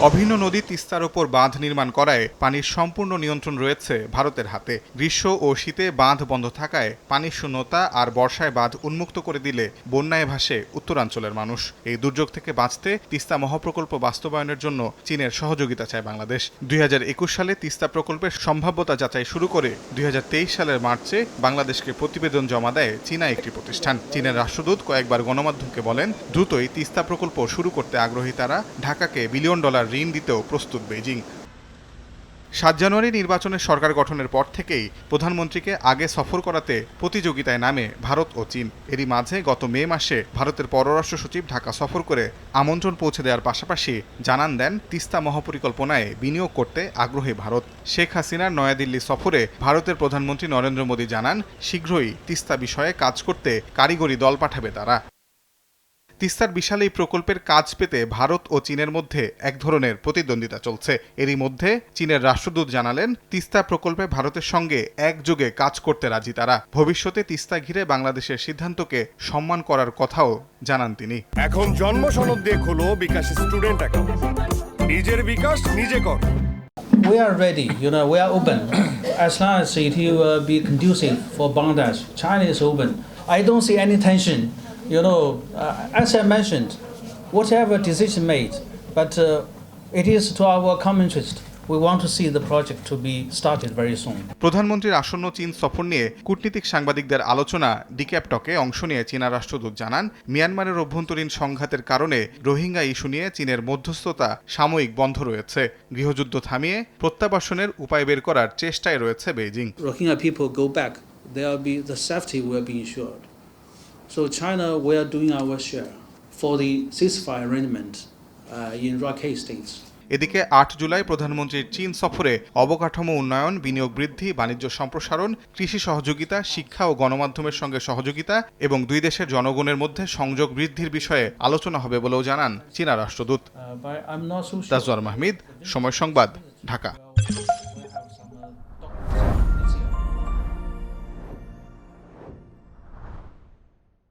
অভিন্ন নদী তিস্তার ওপর বাঁধ নির্মাণ করায় পানির সম্পূর্ণ নিয়ন্ত্রণ রয়েছে ভারতের হাতে। গ্রীষ্ম ও শীতে বাঁধ বন্ধ থাকায় পানির শূন্যতা আর বর্ষায় বাঁধ উন্মুক্ত করে দিলে বন্যায় ভাসে উত্তরাঞ্চলের মানুষ। এই দুর্যোগ থেকে বাঁচতে তিস্তা মহাপ্রকল্প বাস্তবায়নের জন্য চীনের সহযোগিতা চায় বাংলাদেশ। দুই হাজার একুশ সালে তিস্তা প্রকল্পের সম্ভাব্যতা যাচাই শুরু করে দুই হাজার তেইশ সালের মার্চে বাংলাদেশকে প্রতিবেদন জমা দেয় চীনা একটি প্রতিষ্ঠান। চীনের রাষ্ট্রদূত কয়েকবার গণমাধ্যমকে বলেন, দ্রুতই তিস্তা প্রকল্প শুরু করতে আগ্রহী তারা। ঢাকাকে বিলিয়ন ডলার ঋণ দিতেও প্রস্তুত বেজিং। সাত জানুয়ারি নির্বাচনের সরকার গঠনের পর থেকেই প্রধানমন্ত্রীকে আগে সফর করাতে প্রতিযোগিতায় নামে ভারত ও চীন। এরই মাঝে গত মে মাসে ভারতের পররাষ্ট্র সচিব ঢাকা সফর করে আমন্ত্রণ পৌঁছে দেওয়ার পাশাপাশি জানান দেন, তিস্তা মহাপরিকল্পনায় বিনিয়োগ করতে আগ্রহী ভারত। শেখ হাসিনার নয়াদিল্লি সফরে ভারতের প্রধানমন্ত্রী নরেন্দ্র মোদী জানান, শীঘ্রই তিস্তা বিষয়ে কাজ করতে কারিগরি দল পাঠাবে তারা। তিস্তার বিশাল এই প্রকল্পের কাজ পেতে ভারত ও চীনের মধ্যে এক ধরনের প্রতিদ্বন্দ্বিতা চলছে এরই মধ্যে চীনের রাষ্ট্রদূত জানালেন তিস্তা প্রকল্পে ভারতের সঙ্গে একযোগে কাজ করতে রাজি তারা ভবিষ্যতে তিস্তা ঘিরে বাংলাদেশের সিদ্ধান্তকে সম্মান করার কথাও জানান তিনি এখন জন্ম সনদ দিয়ে খোলো বিকাশ স্টুডেন্ট অ্যাকাউন্ট নিজের বিকাশ নিজে কর We are ready, you know, we are open. As long as it will be conducive for Bangladesh, China is open. I don't see any tension. You know, uh, as I mentioned, whatever decision made, but uh, it is to our common interest. We want to see the project to be started very soon. প্রধানমন্ত্রীর আসন্ন চীন সফর নিয়ে কূটনীতিক সাংবাদিকদের আলোচনা ডিক্যাপটকে অংশ নিয়ে চীনা রাষ্ট্রদূত জানান মিয়ানমারের অভ্যন্তরীণ সংঘাতের কারণে রোহিঙ্গা ইস্যু নিয়ে চীনের মধ্যস্থতা সাময়িক বন্ধ রয়েছে গৃহযুদ্ধ থামিয়ে প্রত্যাবাসনের উপায় বের করার চেষ্টায় রয়েছে Beijing Rohingya people go back, there will be the safety will be ensured. So China, we are doing our share for the ceasefire arrangement uh, in Rakhine states. এদিকে আট জুলাই প্রধানমন্ত্রীর চীন সফরে অবকাঠামো উন্নয়ন বিনিয়োগ বৃদ্ধি বাণিজ্য সম্প্রসারণ কৃষি সহযোগিতা শিক্ষা ও গণমাধ্যমের সঙ্গে সহযোগিতা এবং দুই দেশের জনগণের মধ্যে সংযোগ বৃদ্ধির বিষয়ে আলোচনা হবে বলেও জানান চীনা রাষ্ট্রদূত Uh. তাজওয়ার মাহমিদ সময় সংবাদ ঢাকা